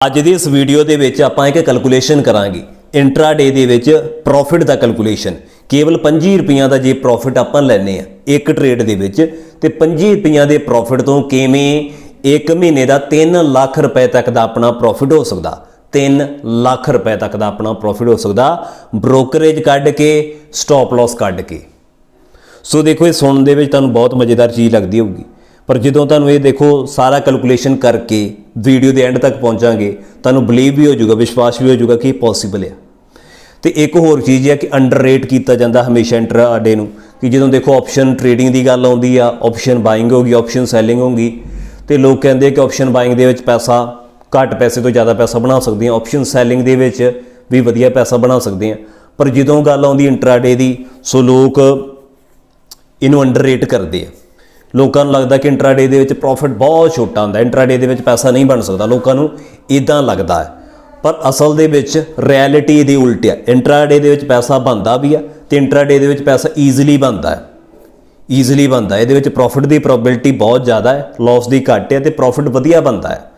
ਅੱਜ ਦੀ ਇਸ ਵੀਡੀਓ ਦੇ ਵਿੱਚ ਆਪਾਂ ਇੱਕ ਕੈਲਕੂਲੇਸ਼ਨ ਕਰਾਂਗੇ। ਇੰਟਰਾਡੇ ਦੇ ਵਿੱਚ ਪ੍ਰੋਫਿਟ ਦਾ ਕੈਲਕੂਲੇਸ਼ਨ ਕੇਵਲ 25 ਰੁਪਈਆਂ ਦਾ ਜੇ ਪ੍ਰੋਫਿਟ ਆਪਾਂ ਲੈਨੇ ਆ ਇੱਕ ਟ੍ਰੇਡ ਦੇ ਵਿੱਚ, ਤੇ 25 ਰੁਪਈਆਂ ਦੇ ਪ੍ਰੋਫਿਟ ਤੋਂ ਕਿਵੇਂ ਇੱਕ ਮਹੀਨੇ ਦਾ 3 ਲੱਖ ਰੁਪਏ ਤੱਕ ਦਾ ਆਪਣਾ ਪ੍ਰੋਫਿਟ ਹੋ ਸਕਦਾ? 3 ਲੱਖ ਰੁਪਏ ਤੱਕ ਦਾ ਆਪਣਾ ਪ੍ਰੋਫਿਟ ਹੋ ਸਕਦਾ ਬ੍ਰੋਕਰੇਜ ਕੱਢ ਕੇ ਸਟਾਪ ਲਾਸ ਕੱਢ ਕੇ। ਸੋ ਦੇਖੋ, ਇਹ ਸੁਣਨ ਦੇ ਵਿੱਚ ਤੁਹਾਨੂੰ ਬਹੁਤ ਮਜ਼ੇਦਾਰ ਚੀਜ਼ ਲੱਗਦੀ ਹੋਊਗੀ। ਪਰ ਜਦੋਂ ਤੁਹਾਨੂੰ ਇਹ ਦੇਖੋ ਸਾਰਾ ਕੈਲਕੂਲੇਸ਼ਨ ਕਰਕੇ ਵੀਡੀਓ ਦੇ ਐਂਡ ਤੱਕ ਪਹੁੰਚਾਂਗੇ, ਤੁਹਾਨੂੰ ਬਲੀਵ ਵੀ ਹੋ ਜਾਊਗਾ, ਵਿਸ਼ਵਾਸ ਵੀ ਹੋ ਜਾਊਗਾ ਕਿ ਇਹ ਪੋਸੀਬਲ ਹੈ ਤੇ ਇੱਕ ਹੋਰ ਚੀਜ਼ ਹੈ ਕਿ ਅੰਡਰਰੇਟ ਕੀਤਾ ਜਾਂਦਾ ਹਮੇਸ਼ਾ ਇੰਟਰਾਡੇ ਨੂੰ, ਕਿ ਜਦੋਂ ਦੇਖੋ ਆਪਸ਼ਨ ਟ੍ਰੇਡਿੰਗ ਦੀ ਗੱਲ ਆਉਂਦੀ ਆ ਆਪਸ਼ਨ ਬਾਇੰਗ ਹੋਗੀ ਆਪਸ਼ਨ ਸੈਲਿੰਗ ਹੋਗੀ ਤੇ ਲੋਕ ਕਹਿੰਦੇ ਕਿ ਆਪਸ਼ਨ ਬਾਇੰਗ ਦੇ ਵਿੱਚ ਪੈਸਾ ਘੱਟ ਪੈਸੇ ਤੋਂ ਜ਼ਿਆਦਾ ਪੈਸਾ ਬਣਾ ਸਕਦੇ ਆ ਆਪਸ਼ਨ ਸੈਲਿੰਗ ਦੇ ਵਿੱਚ ਵੀ ਵਧੀਆ ਪੈਸਾ ਬਣਾ ਸਕਦੇ ਆ। ਪਰ ਜਦੋਂ ਗੱਲ ਆਉਂਦੀ ਇੰਟਰਾਡੇ ਦੀ, ਸੋ ਲੋਕ ਇਹਨੂੰ ਅੰਡਰਰੇਟ ਕਰਦੇ ਆ। ਲੋਕਾਂ ਨੂੰ ਲੱਗਦਾ ਕਿ ਇੰਟਰਾਡੇ ਦੇ ਵਿੱਚ ਪ੍ਰੋਫਿਟ ਬਹੁਤ ਛੋਟਾ ਹੁੰਦਾ। ਇੰਟਰਾਡੇ ਦੇ ਵਿੱਚ ਪੈਸਾ ਨਹੀਂ ਬਣ ਸਕਦਾ। ਲੋਕਾਂ ਨੂੰ ਇਦਾਂ ਲੱਗਦਾ ਹੈ। ਪਰ ਅਸਲ ਦੇ ਵਿੱਚ ਰਿਐਲਿਟੀ ਇਹਦੀ ਉਲਟ ਹੈ ਇੰਟਰਾਡੇ ਦੇ ਵਿੱਚ ਪੈਸਾ ਬਣਦਾ ਵੀ ਆ ਤੇ ਇੰਟਰਾਡੇ ਦੇ ਵਿੱਚ ਪੈਸਾ ਈਜ਼ੀਲੀ ਬਣਦਾ ਹੈ। ਈਜ਼ੀਲੀ ਬਣਦਾ ਇਹਦੇ ਵਿੱਚ ਪ੍ਰੋਫਿਟ ਦੀ ਪ੍ਰੋਬੈਬਿਲਿਟੀ ਬਹੁਤ ਜ਼ਿਆਦਾ ਹੈ। ਲਾਸ ਦੀ ਘੱਟ ਹੈ ਤੇ ਪ੍ਰੋਫਿਟ ਵਧੀਆ ਬਣਦਾ ਹੈ।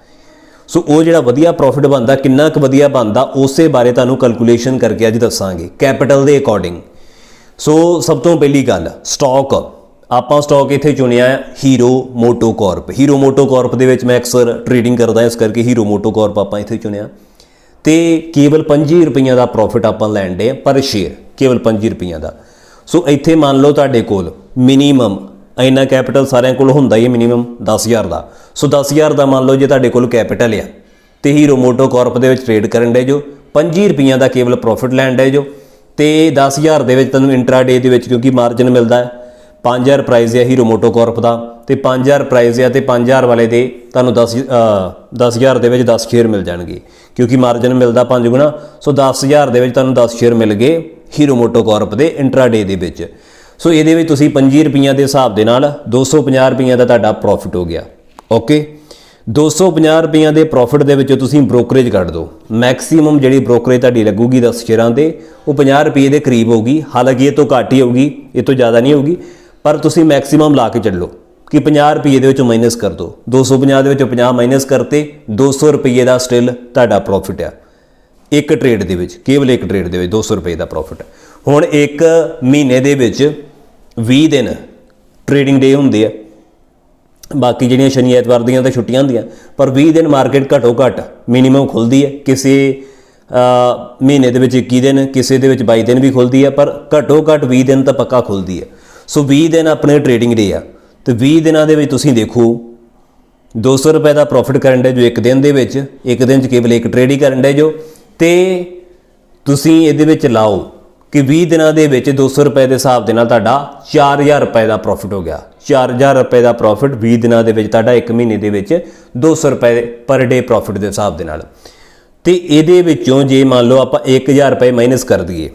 ਸੋ ਉਹ ਜਿਹੜਾ ਵਧੀਆ ਪ੍ਰੋਫਿਟ ਬਣਦਾ, ਕਿੰਨਾ ਕੁ ਵਧੀਆ ਬਣਦਾ, ਉਸੇ ਬਾਰੇ ਤੁਹਾਨੂੰ ਕੈਲਕੂਲੇਸ਼ਨ ਕਰਕੇ ਅੱਜ ਦੱਸਾਂਗੇ। ਕੈਪੀਟਲ ਦੇ ਅਕੋਰਡਿੰਗ ਸੋ ਸਭ ਤੋਂ ਪਹਿਲੀ ਗੱਲ ਸਟਾਕ ਆਪਾਂ ਸਟਾਕ ਇੱਥੇ ਚੁਣਿਆ ਹੈ hero motto carp hero motto carp ਦੇ ਵਿੱਚ ਮੈਂ ਅਕਸਰ ਟਰੇਡਿੰਗ ਕਰਦਾ, ਇਸ ਕਰਕੇ ਹੀਰੋ ਮੋਟੋ ਕਾਰਪ ਆਪਾਂ ਇੱਥੇ ਚੁਣਿਆ। ਤੇ ਕੇਵਲ 25 ਰੁਪਈਆਂ ਦਾ ਪ੍ਰੋਫਿਟ ਆਪਾਂ ਲੈਣ ਦੇ ਪਰ ਸ਼ੇਅਰ ਕੇਵਲ 25 ਰੁਪਈਆਂ ਦਾ। ਸੋ ਇੱਥੇ ਮੰਨ ਲਓ ਤੁਹਾਡੇ ਕੋਲ ਮਿਨੀਮਮ ਇੰਨਾ ਕੈਪੀਟਲ ਸਾਰਿਆਂ ਕੋਲ ਹੁੰਦਾ ਹੀ ਹੈ ਮਿਨੀਮਮ 10000 ਦਾ। ਸੋ 10000 ਦਾ ਮੰਨ ਲਓ ਜੇ ਤੁਹਾਡੇ ਕੋਲ ਕੈਪੀਟਲ ਆ, ਤੇ ਹੀਰੋ ਮੋਟੋ ਕਾਰਪ ਦੇ ਵਿੱਚ ਟ੍ਰੇਡ ਕਰਨ ਦੇ ਜੋ 25 ਰੁਪਈਆਂ ਦਾ ਕੇਵਲ ਪ੍ਰੋਫਿਟ ਲੈਣ ਦੇ ਜੋ, ਤੇ 10000 ਦੇ ਵਿੱਚ ਤੁਹਾਨੂੰ ਇੰਟਰਾਡੇ ਦੇ ਵਿੱਚ ਕਿਉਂਕਿ ਮਾਰਜਨ ਮਿਲਦਾ ਹੈ। 5000 ਪ੍ਰਾਈਜ਼ ਹੈ ਹੀਰੋ ਮੋਟੋ ਕਾਰਪ ਦਾ ਤੇ 5000 ਪ੍ਰਾਈਸ ਹੈ ਤੇ 5000 ਵਾਲੇ ਦੇ ਤੁਹਾਨੂੰ 10 ਅ, 10000 ਦੇ ਵਿੱਚ 10 ਸ਼ੇਅਰ ਮਿਲ ਜਾਣਗੇ। ਕਿਉਂਕਿ ਮਾਰਜਨ ਮਿਲਦਾ 5 ਗੁਣਾ ਸੋ 10000 ਦੇ ਵਿੱਚ ਤੁਹਾਨੂੰ 10 ਸ਼ੇਅਰ ਮਿਲ ਗਏ ਹੀਰੋ ਮੋਟੋ ਕਾਰਪ ਦੇ ਇੰਟਰਾਡੇ ਦੇ ਵਿੱਚ। ਸੋ ਇਹਦੇ ਵਿੱਚ ਤੁਸੀਂ 25 ਰੁਪਈਆਂ ਦੇ ਹਿਸਾਬ ਦੇ ਨਾਲ 250 ਰੁਪਈਆਂ ਦਾ ਤੁਹਾਡਾ ਪ੍ਰੋਫਿਟ ਹੋ ਗਿਆ। ਓਕੇ 250 ਰੁਪਈਆਂ ਦੇ ਪ੍ਰੋਫਿਟ ਦੇ ਵਿੱਚੋਂ ਤੁਸੀਂ ਬ੍ਰੋਕਰੇਜ ਕੱਢ ਦਿਓ। ਮੈਕਸਿਮਮ ਜਿਹੜੀ ਬ੍ਰੋਕਰੇਜ ਤੁਹਾਡੀ ਲੱਗੂਗੀ 10 ਸ਼ੇਅਰਾਂ ਤੇ ਉਹ 50 ਰੁਪਏ ਦੇ ਕਰੀਬ ਹੋਊਗੀ। ਹਾਲਾਂਕਿ ਇਹ ਤੋਂ ਘੱਟ ਹੀ ਹੋਊਗੀ ਇਹ ਤੋਂ ਜ਼ਿਆਦਾ ਨਹੀਂ ਹੋਊਗੀ। ਪਰ ਤੁਸੀਂ ਮੈਕਸਿਮਮ ਲਾ ਕੇ ਚੱਲੋ ਕਿ 50 ਰੁਪਏ ਦੇ ਵਿੱਚੋਂ ਮਾਈਨਸ ਕਰ ਦਿਓ। 250 ਦੇ ਵਿੱਚੋਂ 50 ਮਾਈਨਸ ਕਰਤੇ 200 ਰੁਪਏ ਦਾ ਸਟਿਲ ਤੁਹਾਡਾ ਪ੍ਰੋਫਿਟ ਆ। ਇੱਕ ਟ੍ਰੇਡ ਦੇ ਵਿੱਚ, ਕੇਵਲ ਇੱਕ ਟ੍ਰੇਡ ਦੇ ਵਿੱਚ 200 ਰੁਪਏ ਦਾ ਪ੍ਰੋਫਿਟ ਹੁਣ ਇੱਕ ਮਹੀਨੇ ਦੇ ਵਿੱਚ 20 ਦਿਨ ਟ੍ਰੇਡਿੰਗ ਡੇ ਹੁੰਦੇ ਆ। ਬਾਕੀ ਜਿਹੜੀਆਂ ਸ਼ਨੀ ਐਤਵਾਰ ਦੀਆਂ ਤਾਂ ਛੁੱਟੀਆਂ ਹੁੰਦੀਆਂ, ਪਰ 20 ਦਿਨ ਮਾਰਕੀਟ ਘਟੋ ਘਟ ਮਿਨੀਮਮ ਖੁੱਲਦੀ ਹੈ ਕਿਸੇ ਮਹੀਨੇ ਦੇ ਵਿੱਚ 21 ਦਿਨ, ਕਿਸੇ ਦੇ ਵਿੱਚ 22 ਦਿਨ ਵੀ ਖੁੱਲਦੀ ਹੈ ਪਰ ਘਟੋ ਘਟ 20 ਦਿਨ ਤਾਂ ਪੱਕਾ ਖੁੱਲਦੀ ਹੈ ਸੋ 20 ਦਿਨ ਆਪਣੇ ਟ੍ਰੇਡਿੰਗ ਡੇ ਆ। ਤੇ 20 ਦਿਨਾਂ ਦੇ ਵਿੱਚ ਤੁਸੀਂ ਦੇਖੋ 200 ਰੁਪਏ ਦਾ ਪ੍ਰੋਫਿਟ ਕਰਨ ਦੇ ਜੋ ਇੱਕ ਦਿਨ ਦੇ ਵਿੱਚ, ਇੱਕ ਦਿਨ ਚ ਕੇਵਲ ਇੱਕ ਟ੍ਰੇਡ ਹੀ ਕਰਨ ਦੇ ਜੋ। ਤੇ ਤੁਸੀਂ ਇਹਦੇ ਵਿੱਚ ਲਾਓ ਕਿ 20 ਦਿਨਾਂ ਦੇ ਵਿੱਚ 200 ਰੁਪਏ ਦੇ ਹਿਸਾਬ ਦੇ ਨਾਲ ਤੁਹਾਡਾ 4000 ਰੁਪਏ ਦਾ ਪ੍ਰੋਫਿਟ ਹੋ ਗਿਆ। 4000 ਰੁਪਏ ਦਾ ਪ੍ਰੋਫਿਟ 20 ਦਿਨਾਂ ਦੇ ਵਿੱਚ, ਤੁਹਾਡਾ ਇੱਕ ਮਹੀਨੇ ਦੇ ਵਿੱਚ 200 ਰੁਪਏ ਪਰ ਡੇ ਪ੍ਰੋਫਿਟ ਦੇ ਹਿਸਾਬ ਦੇ ਨਾਲ। ਤੇ ਇਹਦੇ ਵਿੱਚੋਂ ਜੇ ਮੰਨ ਲਓ ਆਪਾਂ 1000 ਰੁਪਏ ਮਾਈਨਸ ਕਰ ਦਈਏ।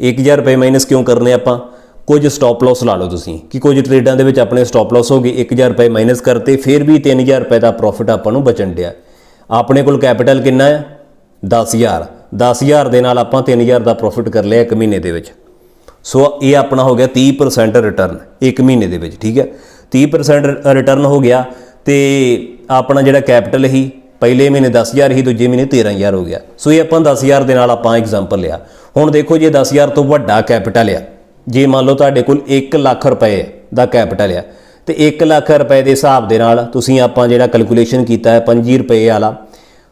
1000 ਰੁਪਏ ਮਾਈਨਸ ਕਿਉਂ ਕਰਨੇ ਆਪਾਂ? ਕੁਝ ਸਟਾਪ ਲਾਸ ਲਾ ਲਓ ਤੁਸੀਂ। ਕਿ ਕੁਝ ਟ੍ਰੇਡਾਂ ਦੇ ਵਿੱਚ ਆਪਣੇ ਸਟਾਪ ਲਾਸ ਹੋ ਗਏ 1000 ਰੁਪਏ ਮਾਈਨਸ ਕਰਤੇ, ਫਿਰ ਵੀ 3000 ਰੁਪਏ ਦਾ ਪ੍ਰੋਫਿਟ ਆਪਾਂ ਨੂੰ ਬਚਣ ਡਿਆ। ਆਪਣੇ ਕੋਲ ਕੈਪੀਟਲ ਕਿੰਨਾ ਹੈ 10000 10000 ਦੇ ਨਾਲ ਆਪਾਂ 3000 ਦਾ ਪ੍ਰੋਫਿਟ ਕਰ ਲਿਆ ਇੱਕ ਮਹੀਨੇ ਦੇ ਵਿੱਚ। ਸੋ ਇਹ ਆਪਣਾ ਹੋ ਗਿਆ 30% ਰਿਟਰਨ ਇੱਕ ਮਹੀਨੇ ਦੇ ਵਿੱਚ, ਠੀਕ ਹੈ? 30% ਰਿਟਰਨ ਹੋ ਗਿਆ ਤੇ ਆਪਣਾ ਜਿਹੜਾ ਕੈਪੀਟਲ ਹੀ ਪਹਿਲੇ ਮਹੀਨੇ 10000 ਹੀ ਦੂਜੇ ਮਹੀਨੇ 13000 ਹੋ ਗਿਆ। ਸੋ ਇਹ ਆਪਾਂ 10000 ਦੇ ਨਾਲ ਆਪਾਂ ਐਗਜ਼ਾਮਪਲ ਲਿਆ। ਹੁਣ ਦੇਖੋ ਜੇ 10000 ਤੋਂ ਵੱਡਾ ਕੈਪੀਟਲ ਆ ਜੇ ਮੰਨ ਲਓ ਤੁਹਾਡੇ ਕੋਲ 1 ਲੱਖ ਰੁਪਏ ਦਾ ਕੈਪੀਟਲ ਆ, ਤੇ 1 ਲੱਖ ਰੁਪਏ ਦੇ ਹਿਸਾਬ ਦੇ ਨਾਲ ਤੁਸੀਂ ਆਪਾਂ ਜਿਹੜਾ ਕੈਲਕੂਲੇਸ਼ਨ ਕੀਤਾ ਹੈ 25 ਰੁਪਏ ਵਾਲਾ,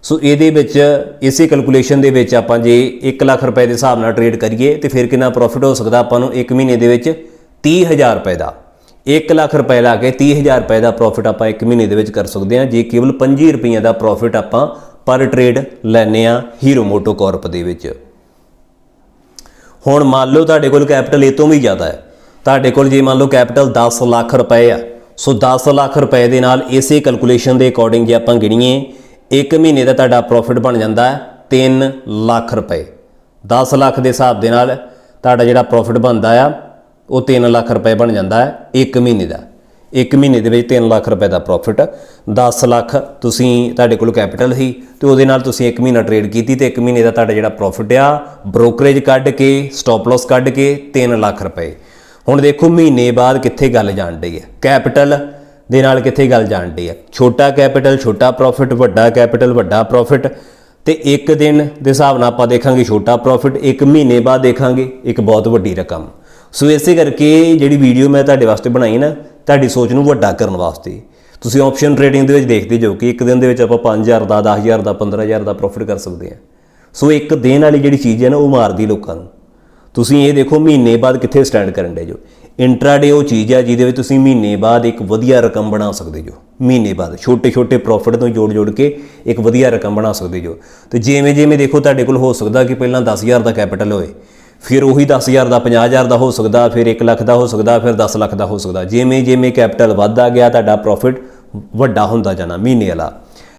ਸੋ ਇਹਦੇ ਵਿੱਚ, ਇਸੇ ਕੈਲਕੂਲੇਸ਼ਨ ਦੇ ਵਿੱਚ ਆਪਾਂ ਜੇ 1 ਲੱਖ ਰੁਪਏ ਦੇ ਹਿਸਾਬ ਨਾਲ ਟ੍ਰੇਡ ਕਰੀਏ, ਤੇ ਫਿਰ ਕਿੰਨਾ ਪ੍ਰੋਫਿਟ ਹੋ ਸਕਦਾ ਆਪਾਂ ਨੂੰ 1 ਮਹੀਨੇ ਦੇ ਵਿੱਚ 30000 ਰੁਪਏ ਦਾ। 1 ਲੱਖ ਰੁਪਏ ਲਾ ਕੇ 30000 ਰੁਪਏ ਦਾ ਪ੍ਰੋਫਿਟ ਆਪਾਂ 1 ਮਹੀਨੇ ਦੇ ਵਿੱਚ ਕਰ ਸਕਦੇ ਹਾਂ, ਜੇ ਕੇਵਲ 25 ਰੁਪਈਆਂ ਦਾ ਪ੍ਰੋਫਿਟ ਆਪਾਂ ਪਰ ਟ੍ਰੇਡ ਲੈਨੇ ਆ ਹੀਰੋ ਮੋਟੋ ਕਾਰਪ ਦੇ ਵਿੱਚ। ਹੁਣ ਮੰਨ ਲਓ ਤੁਹਾਡੇ ਕੋਲ ਕੈਪੀਟਲ ਇਹ ਤੋਂ ਵੀ ਜ਼ਿਆਦਾ ਹੈ। ਤੁਹਾਡੇ ਕੋਲ ਜੇ ਮੰਨ ਲਓ ਕੈਪੀਟਲ 10 ਲੱਖ ਰੁਪਏ ਆ, ਸੋ 10 ਲੱਖ ਰੁਪਏ ਦੇ ਨਾਲ ਇਸੇ ਕੈਲਕੂਲੇਸ਼ਨ ਦੇ ਅਕੋਰਡਿੰਗ ਜੇ ਆਪਾਂ ਗਿਣੀਏ, ਇੱਕ ਮਹੀਨੇ ਦਾ ਤੁਹਾਡਾ ਪ੍ਰੋਫਿਟ ਬਣ ਜਾਂਦਾ ਹੈ 3 ਲੱਖ ਰੁਪਏ। 10 ਲੱਖ ਦੇ ਹਿਸਾਬ ਦੇ ਨਾਲ ਤੁਹਾਡਾ ਜਿਹੜਾ ਪ੍ਰੋਫਿਟ ਬਣਦਾ ਆ, ਉਹ 3 ਲੱਖ ਰੁਪਏ ਬਣ ਜਾਂਦਾ ਹੈ ਇੱਕ ਮਹੀਨੇ ਦਾ। ਇੱਕ ਮਹੀਨੇ ਦੇ ਵਿੱਚ 3 ਲੱਖ ਰੁਪਏ ਦਾ ਪ੍ਰੋਫਿਟ 10 ਲੱਖ ਤੁਸੀਂ ਤੁਹਾਡੇ ਕੋਲ ਕੈਪੀਟਲ ਸੀ ਤੇ ਉਹਦੇ ਨਾਲ ਤੁਸੀਂ ਇੱਕ ਮਹੀਨਾ ਟ੍ਰੇਡ ਕੀਤੀ ਤੇ ਇੱਕ ਮਹੀਨੇ ਦਾ ਤੁਹਾਡਾ ਜਿਹੜਾ ਪ੍ਰੋਫਿਟ ਆ ਬ੍ਰੋਕਰੇਜ ਕੱਢ ਕੇ ਸਟਾਪ ਲਾਸ ਕੱਢ ਕੇ 3 ਲੱਖ ਰੁਪਏ। ਹੁਣ ਦੇਖੋ ਮਹੀਨੇ ਬਾਅਦ ਕਿੱਥੇ ਗੱਲ ਜਾਣ ਡਈ ਹੈ। ਕੈਪੀਟਲ ਦੇ ਨਾਲ ਕਿੱਥੇ ਗੱਲ ਜਾਣਦੀ ਹੈ। ਛੋਟਾ ਕੈਪੀਟਲ ਛੋਟਾ ਪ੍ਰੋਫਿਟ ਵੱਡਾ ਕੈਪੀਟਲ ਵੱਡਾ ਪ੍ਰੋਫਿਟ ਤੇ ਇੱਕ ਦਿਨ ਦੇ ਹਿਸਾਬ ਨਾਲ ਆਪਾਂ ਦੇਖਾਂਗੇ ਛੋਟਾ ਪ੍ਰੋਫਿਟ ਇੱਕ ਮਹੀਨੇ ਬਾਅਦ ਦੇਖਾਂਗੇ, ਇੱਕ ਬਹੁਤ ਵੱਡੀ ਰਕਮ। ਸੋ ਇਸੇ ਕਰਕੇ ਜਿਹੜੀ ਵੀਡੀਓ ਮੈਂ ਤੁਹਾਡੇ ਵਾਸਤੇ ਬਣਾਈ ਨਾ ਤੁਹਾਡੀ ਸੋਚ ਨੂੰ ਵੱਡਾ ਕਰਨ ਵਾਸਤੇ। ਤੁਸੀਂ ਆਪਸ਼ਨ ਟ੍ਰੇਡਿੰਗ ਦੇ ਵਿੱਚ ਦੇਖਦੇ ਜੋ ਕਿ ਇੱਕ ਦਿਨ ਦੇ ਵਿੱਚ ਆਪਾਂ 5000 ਦਾ 10000 ਦਾ 15000 ਦਾ ਪ੍ਰੋਫਿਟ ਕਰ ਸਕਦੇ ਹਾਂ। ਸੋ ਇੱਕ ਦਿਨ ਵਾਲੀ ਜਿਹੜੀ ਚੀਜ਼ ਹੈ ਨਾ, ਉਹ ਮਾਰਦੀ ਲੋਕਾਂ ਨੂੰ। ਤੁਸੀਂ ਇਹ ਦੇਖੋ, ਮਹੀਨੇ ਬਾਅਦ ਕਿੱਥੇ ਸਟੈਂਡ ਕਰਨ ਦੇ ਜੋ। ਇੰਟਰਾਡੇ ਉਹ ਚੀਜ਼ ਹੈ ਜਿਹਦੇ ਵਿੱਚ ਤੁਸੀਂ ਮਹੀਨੇ ਬਾਅਦ ਇੱਕ ਵਧੀਆ ਰਕਮ ਬਣਾ ਸਕਦੇ ਜੋ। ਮਹੀਨੇ ਬਾਅਦ ਛੋਟੇ ਛੋਟੇ ਪ੍ਰੋਫਿਟ ਤੋਂ ਜੋੜ ਜੋੜ ਕੇ ਇੱਕ ਵਧੀਆ ਰਕਮ ਬਣਾ ਸਕਦੇ ਜੋ। ਤੇ ਜਿਵੇਂ ਜਿਵੇਂ ਦੇਖੋ, ਤੁਹਾਡੇ ਕੋਲ ਹੋ ਸਕਦਾ ਕਿ ਪਹਿਲਾਂ 10000 ਦਾ ਕੈਪੀਟਲ ਹੋਏ। ਫਿਰ ਉਹੀ 10000 ਦਾ 50000 ਦਾ ਹੋ ਸਕਦਾ, ਫਿਰ 1 ਲੱਖ ਦਾ ਹੋ ਸਕਦਾ, ਫਿਰ 10 ਲੱਖ ਦਾ ਹੋ ਸਕਦਾ। ਜਿਵੇਂ ਜਿਵੇਂ ਕੈਪੀਟਲ ਵੱਧਦਾ ਗਿਆ, ਤੁਹਾਡਾ ਪ੍ਰੋਫਿਟ ਵੱਡਾ ਹੁੰਦਾ ਜਾਣਾ, ਮਹੀਨੇ ਵਾਲਾ।